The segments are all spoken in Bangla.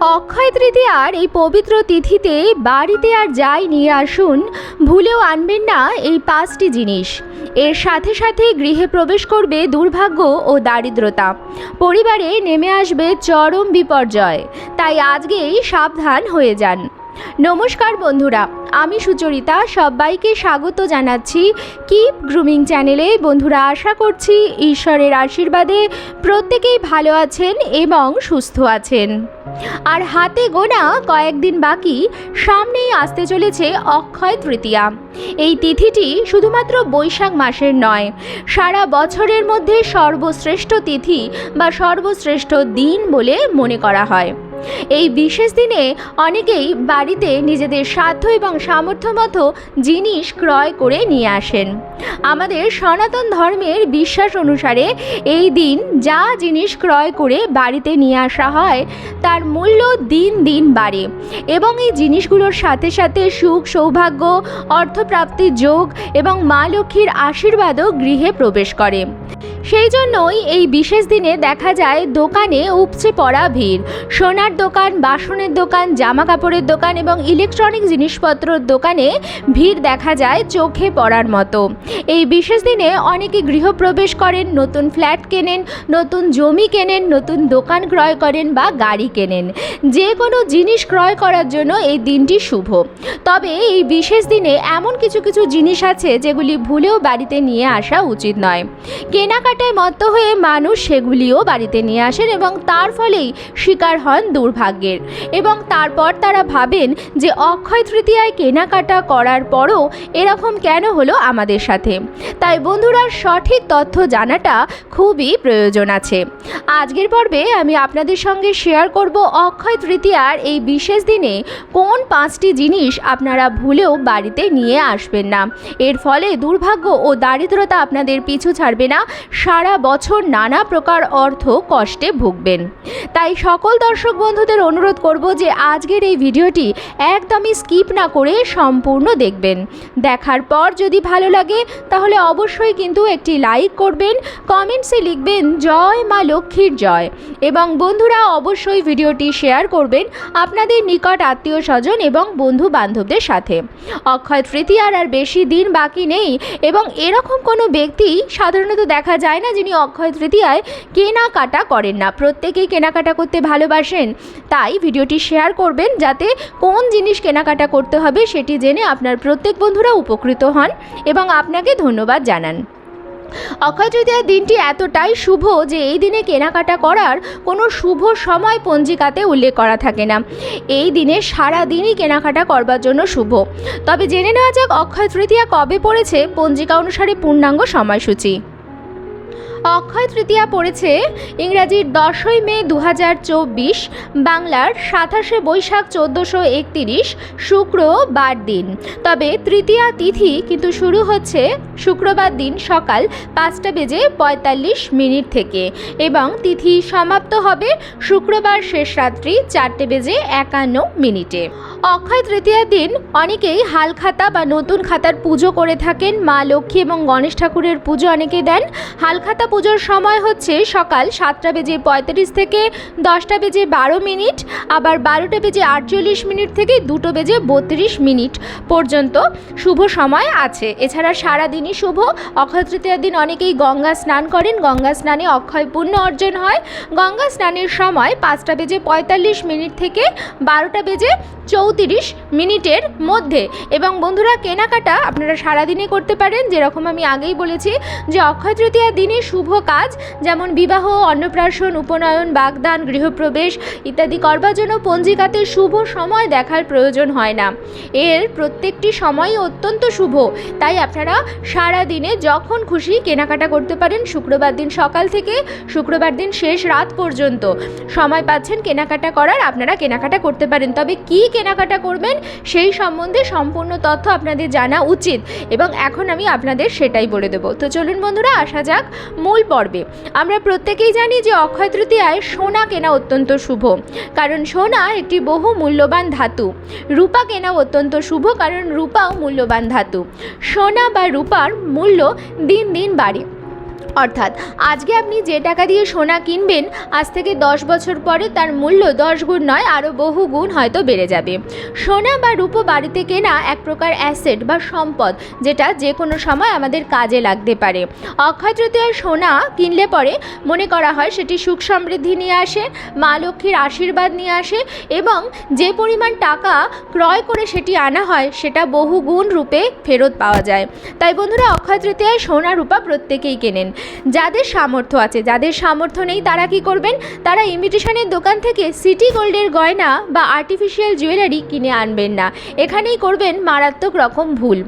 অক্ষয় তৃতীয়ার এই পবিত্র তিথিতে বাড়িতে আর যাই নিয়ে আসুন, ভুলেও আনবেন না এই পাঁচটি জিনিস। এর সাথে সাথে গৃহে প্রবেশ করবে দুর্ভাগ্য ও দারিদ্রতা। পরিবারে নেমে আসবে চরম বিপর্যয়। তাই আজকেই সাবধান হয়ে যান। নমস্কার বন্ধুরা, আমি সুচরিতা, সবাইকে স্বাগত জানাচ্ছি কিপ গ্রুমিং চ্যানেলে। বন্ধুরা, আশা করছি ঈশ্বরের আশীর্বাদে প্রত্যেকেই ভালো আছেন এবং সুস্থ আছেন। আর হাতে গোনা কয়েকদিন বাকি, সামনেই আসতে চলেছে অক্ষয় তৃতীয়া। এই তিথিটি শুধুমাত্র বৈশাখ মাসের নয়, সারা বছরের মধ্যে সর্বশ্রেষ্ঠ তিথি বা সর্বশ্রেষ্ঠ দিন বলে মনে করা হয়। এই বিশেষ দিনে অনেকেই বাড়িতে নিজেদের সাধ্য এবং সামর্থ্য মতো জিনিস ক্রয় করে নিয়ে আসেন। আমাদের সনাতন ধর্মের বিশ্বাস অনুসারে এই দিন যা জিনিস ক্রয় করে বাড়িতে নিয়ে আসা হয়, তার মূল্য দিন দিন বাড়ে এবং এই জিনিসগুলোর সাথে সাথে সুখ, সৌভাগ্য, অর্থপ্রাপ্তির যোগ এবং মা লক্ষ্মীর আশীর্বাদও গৃহে প্রবেশ করে। সেই জন্যই এই বিশেষ দিনে দেখা যায় দোকানে উপচে পড়া ভিড়। সোনার দোকান, বাসনের দোকান জামা কাপড়ের দোকান এবং ইলেকট্রনিক জিনিসপত্রের দোকানে ভিড় দেখা যায় চোখে পড়ার মতো। এই বিশেষ দিনে অনেকে গৃহপ্রবেশ করেন, নতুন ফ্ল্যাট কেনেন, নতুন জমি কেনেন, নতুন দোকান ক্রয় করেন বা গাড়ি কেনেন। যে কোনো জিনিস ক্রয় করার জন্য এই দিনটি শুভ। তবে এই বিশেষ দিনে এমন কিছু কিছু জিনিস আছে যেগুলি ভুলেও বাড়িতে নিয়ে আসা উচিত নয়। কেনাকাটায় মত্ত হয়ে মানুষ সেগুলিও বাড়িতে নিয়ে আসেন এবং তার ফলেই শিকার হন দুর্ভাগ্যের। এবং তারপর তারা ভাবেন যে অক্ষয় তৃতীয়ায় কেনাকাটা করার পরও এরকম কেন হলো আমাদের সাথে। তাই বন্ধুরা, সঠিক তথ্য জানাটা খুবই প্রয়োজন আছে। আজকের পর্বে আমি আপনাদের সঙ্গে শেয়ার করব অক্ষয় তৃতীয়ার এই বিশেষ দিনে কোন পাঁচটি জিনিস আপনারা ভুলেও বাড়িতে নিয়ে আসবেন না। এর ফলে দুর্ভাগ্য ও দারিদ্রতা আপনাদের পিছু ছাড়বে না। সারা বছর নানা প্রকার অর্থ কষ্টে ভুগবেন। তাই সকল দর্শক বন্ধুদের অনুরোধ করব যে আজকের এই ভিডিওটি একদমই স্কিপ না করে সম্পূর্ণ দেখবেন। দেখার পর যদি ভালো লাগে, তাহলে অবশ্যই কিন্তু একটি লাইক করবেন, কমেন্টসে লিখবেন, জয় মা লক্ষ্মীর জয় এবং বন্ধুরা অবশ্যই ভিডিওটি শেয়ার করবেন আপনাদের নিকট আত্মীয় স্বজন এবং বন্ধু বান্ধবদের সাথে। অক্ষয় তৃতীয়ার আর বেশি দিন বাকি নেই এবং এরকম কোনো ব্যক্তি সাধারণত দেখা যায় না যিনি অক্ষয় তৃতীয়ায় কেনাকাটা করেন না। প্রত্যেকেই কেনাকাটা করতে ভালোবাসেন। তাই ভিডিওটি শেয়ার করবেন যাতে কোন জিনিস কেনাকাটা করতে হবে সেটি জেনে আপনার প্রত্যেক বন্ধুরা উপকৃত হন এবং আপনাকে ধন্যবাদ জানান। অক্ষয় তৃতীয়ার দিনটি এতটাই শুভ যে এই দিনে কেনাকাটা করার কোনো শুভ সময় পঞ্জিকাতে উল্লেখ করা থাকে না। এই দিনে সারা দিনই কেনাকাটা করবার জন্য শুভ। তবে জেনে নেওয়া যাক অক্ষয় তৃতীয়া কবে পড়েছে। পঞ্জিকা অনুসারে পূর্ণাঙ্গ সময়সূচি। অক্ষয় তৃতীয়া পড়েছে ইংরাজির দশই মে দু হাজার চব্বিশ, বাংলার সাতাশে বৈশাখ চোদ্দোশো একতিরিশ শুক্রবার দিন। তবে তৃতীয়া তিথি কিন্তু শুরু হচ্ছে শুক্রবার দিন সকাল পাঁচটা বেজে পঁয়তাল্লিশ মিনিট থেকে এবং তিথি সমাপ্ত হবে শুক্রবার শেষ রাত্রি চারটে বেজে একান্ন মিনিটে। অক্ষয় তৃতীয়ার দিন অনেকেই হাল খাতা বা নতুন খাতার পুজো করে থাকেন। মা লক্ষ্মী এবং গণেশ ঠাকুরের পুজো অনেকে দেন। হালখাতা পুজোর সময় হচ্ছে সকাল সাতটা বেজে পঁয়ত্রিশ থেকে দশটা বেজে বারো মিনিট, আবার বারোটা বেজে আটচল্লিশ মিনিট থেকে দুটো বেজে বত্রিশ মিনিট পর্যন্ত শুভ সময় আছে। এছাড়া সারা দিনই শুভ। অক্ষয় তৃতীয়ার দিন অনেকেই গঙ্গা স্নান করেন। গঙ্গা স্নানে অক্ষয় পুণ্য অর্জন হয়। গঙ্গা স্নানের সময় পাঁচটা বেজে পঁয়তাল্লিশ মিনিট থেকে বারোটা বেজে চৌত্রিশ মিনিটের মধ্যে। এবং বন্ধুরা, কেনাকাটা আপনারা সারাদিনে করতে পারেন। যেরকম আমি আগেই বলেছি যে অক্ষয় তৃতীয়ার দিনে শুভ কাজ, যেমন বিবাহ, অন্নপ্রাশন, উপনয়ন, বাগদান, গৃহপ্রবেশ ইত্যাদি করবার জন্য পঞ্জিকাতে শুভ সময় দেখার প্রয়োজন হয় না। এর প্রত্যেকটি সময়ই অত্যন্ত শুভ। তাই আপনারা সারা দিনে যখন খুশি কেনাকাটা করতে পারেন। শুক্রবার দিন সকাল থেকে শুক্রবার দিন শেষ রাত পর্যন্ত সময় পাচ্ছেন কেনাকাটা করার। আপনারা কেনাকাটা করতে পারেন। তবে কি কেনাকাটা করবেন, সেই সম্বন্ধে সম্পূর্ণ তথ্য আপনাদের জানা উচিত এবং এখন আমি আপনাদের সেটাই বলে দেবো। তো চলুন বন্ধুরা, আসা যাক মূল পর্বে। আমরা প্রত্যেকেই জানি যে অক্ষয় তৃতীয়ায় সোনা কেনা অত্যন্ত শুভ। কারণ সোনা একটি বহু মূল্যবান ধাতু। রূপা কেনা অত্যন্ত শুভ কারণ রূপাও মূল্যবান ধাতু। সোনা বা রূপার মূল্য দিন দিন বাড়ে। অর্থাৎ আজকে আপনি যে টাকা দিয়ে সোনা কিনবেন, আজ থেকে দশ বছর পরে তার মূল্য দশ গুণ নয়, আরও বহু গুণ হয়তো বেড়ে যাবে। সোনা বা রূপো বাড়িতে কেনা এক প্রকার অ্যাসেট বা সম্পদ, যেটা যে কোনো সময় আমাদের কাজে লাগতে পারে। অক্ষয় তৃতীয়ার সোনা কিনলে পরে মনে করা হয় সেটি সুখ সমৃদ্ধি নিয়ে আসে, মা লক্ষ্মীর আশীর্বাদ নিয়ে আসে এবং যে পরিমাণ টাকা ক্রয় করে সেটি আনা হয়, সেটা বহু গুণ রূপে ফেরত পাওয়া যায়। তাই বন্ধুরা, অক্ষয় তৃতীয়ায় সোনা, রূপা প্রত্যেকেই কেনেন। যাদের সামর্থ্য আছে, যাদের সামর্থ্য নেই তারা কি করবেন? তারা ইমিটেশনের দোকান থেকে সিটি গোল্ডের গয়না বা আর্টিফিশিয়াল জুয়েলারি কিনে আনবেন না। এখানেই করবেন মারাত্মক রকম ভুল।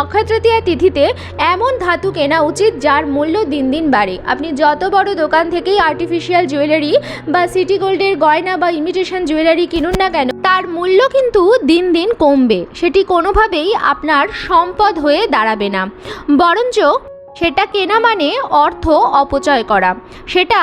অক্ষয় তৃতীয়া তিথিতে এমন ধাতু কেনা উচিত যার মূল্য দিন দিন বাড়ে। আপনি যত বড় দোকান থেকেই আর্টিফিশিয়াল জুয়েলারি বা সিটি গোল্ডের গয়না বা ইমিটেশন জুয়েলারি কিনুন না কেন, তার মূল্য কিন্তু দিন দিন কমবে। সেটি কোনোভাবেই আপনার সম্পদ হয়ে দাঁড়াবে না। বরঞ্চ সেটা কেনা মানে অর্থ অপচয় করা। সেটা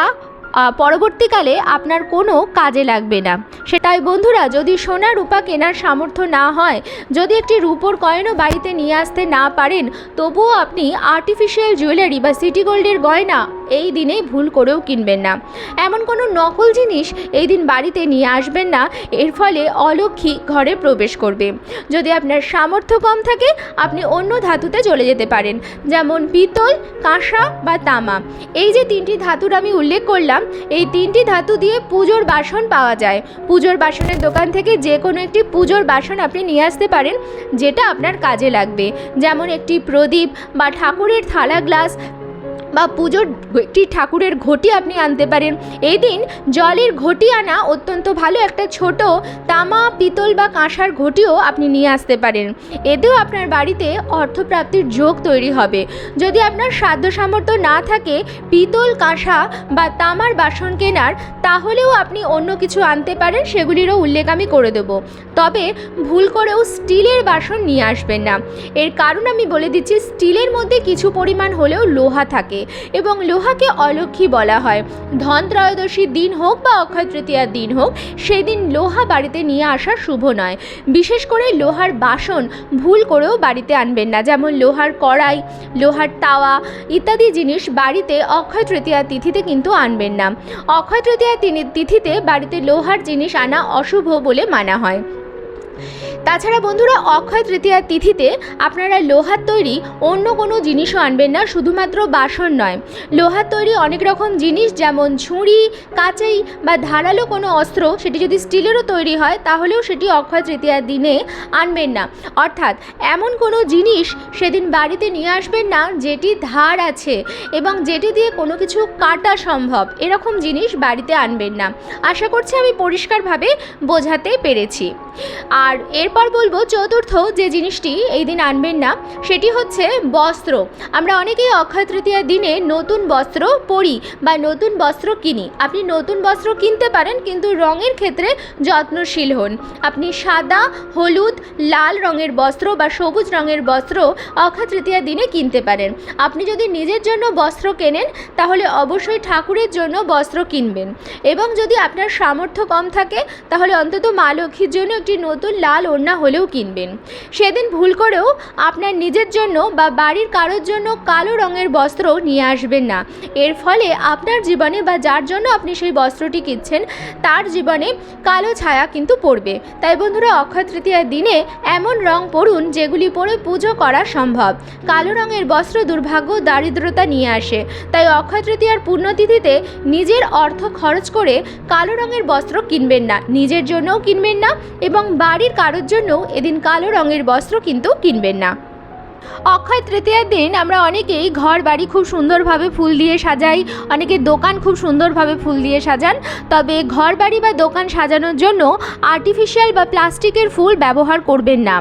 পরবর্তীকালে আপনার কোনো কাজে লাগবে না। সেটাই বন্ধুরা, যদি সোনা রূপা কেনার সামর্থ্য না হয়, যদি একটি রূপোর কয়েনও বাড়িতে নিয়ে আসতে না পারেন, তবুও আপনি আর্টিফিশিয়াল জুয়েলারি বা সিটি গোল্ডের গয়না এই দিনে ভুল করেও কিনবেন না। এমন কোনো নকল জিনিস এই দিন বাড়িতে নিয়ে আসবেন না, এর ফলে অলক্ষী ঘরে প্রবেশ করবে। যদি আপনার সামর্থ্য কম থাকে, আপনি অন্য ধাতুতে চলে যেতে পারেন, যেমন পিতল, কাঁসা বা তামা। এই যে তিনটি ধাতুর আমি উল্লেখ করলাম এই তিনটি ধাতু দিয়ে পুজোর বাসন পাওয়া যায়। পুজোর বাসনের দোকান থেকে যে কোনো একটি পুজোর বাসন আপনি নিয়ে আসতে পারেন, যেটা আপনার কাজে লাগবে। যেমন একটি প্রদীপ বা ঠাকুরের থালা গ্লাস বা পুজোর একটি ঠাকুরের ঘটি আপনি আনতে পারেন। এই দিন জলের ঘটি আনা অত্যন্ত ভালো একটা ছোট তামা, পিতল বা কাঁসার ঘটিও আপনি নিয়ে আসতে পারেন। এতেও আপনার বাড়িতে অর্থপ্রাপ্তির যোগ তৈরি হবে। যদি আপনার সাধ্য সামর্থ্য না থাকে পিতল, কাঁসা বা তামার বাসন কেনার, তাহলেও আপনি অন্য কিছু আনতে পারেন, সেগুলিরও উল্লেখ আমি করে দেব। তবে ভুল করেও স্টিলের বাসন নিয়ে আসবেন না। এর কারণ আমি বলে দিচ্ছি, স্টিলের মধ্যে কিছু পরিমাণ হলেও লোহা থাকে। এবং লোহাকে অলক্ষী বলা হয়। ধন ত্রয়োদশীর দিন হোক বা অক্ষয় তৃতীয়ার দিন হোক, সেদিন লোহা বাড়িতে নিয়ে আসা শুভ নয়। বিশেষ করে লোহার বাসন ভুল করেও বাড়িতে আনবেন না, যেমন লোহার কড়াই, লোহার তাওয়া ইত্যাদি জিনিস বাড়িতে অক্ষয় তৃতীয়া তিথিতে কিন্তু আনবেন না। অক্ষয় তিনি- তিথিতে বাড়িতে লোহার জিনিস আনা অশুভ বলে মানা হয়। তাছাড়া বন্ধুরা, অক্ষয় তৃতীয়ার তিথিতে আপনারা লোহার তৈরি অন্য কোনো জিনিসও আনবেন না, শুধুমাত্র বাসন নয়। লোহার তৈরি অনেক রকম জিনিস, যেমন ঝুড়ি কাচাই বা ধারালো কোনো অস্ত্র, সেটি যদি স্টিলেরও তৈরি হয়, তাহলেও সেটি অক্ষয় তৃতীয়ার দিনে আনবেন না। অর্থাৎ এমন কোনো জিনিস সেদিন বাড়িতে নিয়ে আসবেন না, যেটি ধার আছে এবং যেটি দিয়ে কোনো কিছু কাটা সম্ভব। এরকম জিনিস বাড়িতে আনবেন না। আশা করছি আমি পরিষ্কারভাবে বোঝাতে পেরেছি। আর এরপর বলব চতুর্থ যে জিনিসটি এই দিন আনবেন না, সেটি হচ্ছে বস্ত্র। আমরা অনেকেই অক্ষয় তৃতীয়ার দিনে নতুন বস্ত্র পরি বা নতুন বস্ত্র কিনি। আপনি নতুন বস্ত্র কিনতে পারেন, কিন্তু রঙের ক্ষেত্রে যত্নশীল হন। আপনি সাদা, হলুদ, লাল রঙের বস্ত্র বা সবুজ রঙের বস্ত্র অক্ষয় তৃতীয়ার দিনে কিনতে পারেন। আপনি যদি নিজের জন্য বস্ত্র কেনেন, তাহলে অবশ্যই ঠাকুরের জন্য বস্ত্র কিনবেন। এবং যদি আপনার সামর্থ্য কম থাকে, তাহলে অন্তত মা লক্ষ্মীর জন্য একটি নতুন লাল ওড়না হলেও কিনবেন। সেদিন ভুল করেও আপনার নিজের জন্য বা বাড়ির কারোর জন্য কালো রঙের বস্ত্র নিয়ে আসবেন না। এর ফলে আপনার জীবনে বা যার জন্য আপনি সেই বস্ত্রটি কিনছেন, তার জীবনে কালো ছায়া কিন্তু পড়বে। তাই বন্ধুরা, অক্ষয় তৃতীয়ার দিনে এমন রং পরুন যেগুলি পরে পুজো করা সম্ভব। কালো রঙের বস্ত্র দুর্ভাগ্য দারিদ্রতা নিয়ে আসে। তাই অক্ষয় তৃতীয়ার পুণ্যতিথিতে নিজের অর্থ খরচ করে কালো রঙের বস্ত্র কিনবেন না। নিজের জন্যও কিনবেন না এবং বাড়ির কারোর জন্য এদিন কালো রঙের বস্ত্র কিন্তু কিনবেন না। অক্ষয় তৃতীয়ার দিন আমরা অনেকেই ঘর বাড়ি খুব সুন্দরভাবে ফুল দিয়ে সাজাই অনেকে দোকান খুব সুন্দরভাবে ফুল দিয়ে সাজান। তবে ঘর বাড়ি বা দোকান সাজানোর জন্য আর্টিফিশিয়াল বা প্লাস্টিকের ফুল ব্যবহার করবেন না।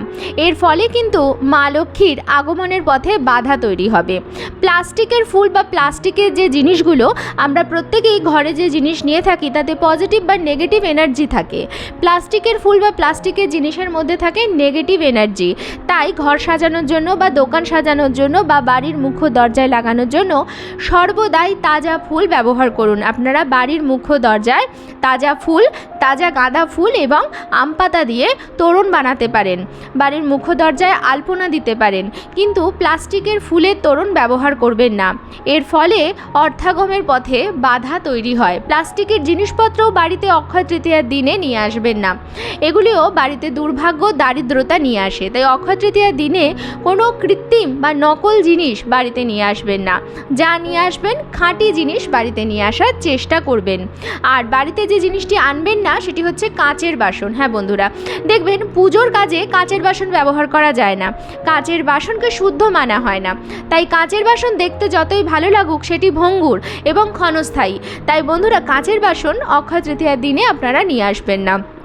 এর ফলে কিন্তু মা লক্ষ্মীর আগমনের পথে বাধা তৈরি হবে। প্লাস্টিকের ফুল বা প্লাস্টিকের যে জিনিসগুলো, আমরা প্রত্যেকেই ঘরে যে জিনিস নিয়ে থাকি, তাতে পজিটিভ বা নেগেটিভ এনার্জি থাকে। প্লাস্টিকের ফুল বা প্লাস্টিকের জিনিসের মধ্যে থাকে নেগেটিভ এনার্জি তাই ঘর সাজানোর জন্য বা দোকান সাজানোর জন্য বা বাড়ির মুখ্য দরজায় লাগানোর জন্য সর্বদাই তাজা ফুল ব্যবহার করুন। আপনারা বাড়ির মুখ্য দরজায় তাজা ফুল, তাজা গাঁদা ফুল এবং আম পাতা দিয়ে তোরণ বানাতে পারেন। বাড়ির মুখ্য দরজায় আলপনা দিতে পারেন। কিন্তু প্লাস্টিকের ফুলের তোরণ ব্যবহার করবেন না। এর ফলে অর্থাগমের পথে বাধা তৈরি হয়। প্লাস্টিকের জিনিসপত্রও বাড়িতে অক্ষয় তৃতীয়ার দিনে নিয়ে আসবেন না। এগুলিও বাড়িতে দুর্ভাগ্য, দারিদ্রতা নিয়ে আসে। তাই অক্ষয় তৃতীয়ার দিনে কোনো কৃত্রিম বা নকল জিনিস বাড়িতে নিয়ে আসবেন না। যা নিয়ে আসবেন, খাঁটি জিনিস বাড়িতে নিয়ে আসার চেষ্টা করবেন। আর বাড়িতে যে জিনিসটি আনবেন না, সেটি হচ্ছে কাঁচের বাসন। হ্যাঁ বন্ধুরা, দেখবেন পুজোর কাজে কাঁচের বাসন ব্যবহার করা যায় না। কাঁচের বাসনকে শুদ্ধ মানা হয় না। তাই কাঁচের বাসন দেখতে যতই ভালো লাগুক, সেটি ভঙ্গুর এবং ক্ষণস্থায়ী। তাই বন্ধুরা, কাঁচের বাসন অক্ষয় তৃতীয়ার দিনে আপনারা নিয়ে আসবেন না।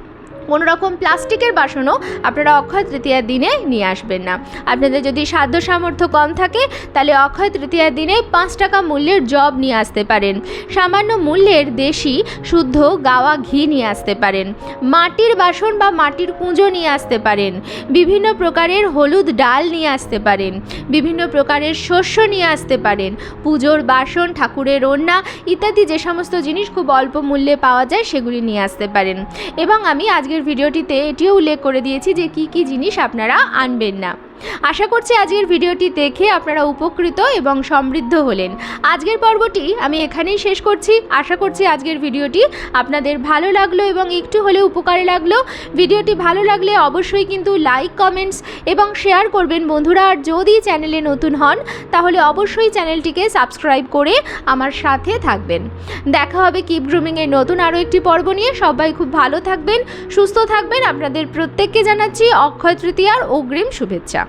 কোনো রকম প্লাস্টিকের বাসনও আপনারা অক্ষয় তৃতীয়ার দিনে নিয়ে আসবেন না। আপনাদের যদি সাধ্য সামর্থ্য কম থাকে, তাহলে অক্ষয় তৃতীয়ার দিনে পাঁচ টাকা মূল্যের জব নিয়ে আসতে পারেন। সামান্য মূল্যের দেশি, শুদ্ধ গাওয়া ঘি নিয়ে আসতে পারেন। মাটির বাসন বা মাটির কুঁজো নিয়ে আসতে পারেন। বিভিন্ন প্রকারের হলুদ ডাল নিয়ে আসতে পারেন। বিভিন্ন প্রকারের শস্য নিয়ে আসতে পারেন। পুজোর বাসন, ঠাকুরের ওড়না ইত্যাদি যে সমস্ত জিনিস খুব অল্প মূল্যে পাওয়া যায়, সেগুলি নিয়ে আসতে পারেন। এবং আমি আজকের ভিডিওটিতে এটিও উল্লেখ করে দিয়েছি যে কি কি জিনিস আপনারা আনবেন না। আশা করছি আজকের ভিডিওটি দেখে আপনারা উপকৃত এবং সমৃদ্ধ হলেন। আজকের পর্বটি আমি এখানেই শেষ করছি। আশা করছি আজকের ভিডিওটি আপনাদের ভালো লাগল এবং একটু হলেও উপকারে লাগল। ভিডিওটি ভালো লাগলে অবশ্যই কিন্তু লাইক, কমেন্টস এবং শেয়ার করবেন। বন্ধুরা, আর যদি চ্যানেলে নতুন হন, তাহলে অবশ্যই চ্যানেলটিকে সাবস্ক্রাইব করে আমার সাথে থাকবেন। দেখা হবে কিপ গ্রুমিংয়ের নতুন আরও একটি পর্ব নিয়ে। সবাই খুব ভালো থাকবেন, সুস্থ থাকবেন। আপনাদের প্রত্যেককে জানাচ্ছি অক্ষয় তৃতীয়ার অগ্রিম শুভেচ্ছা।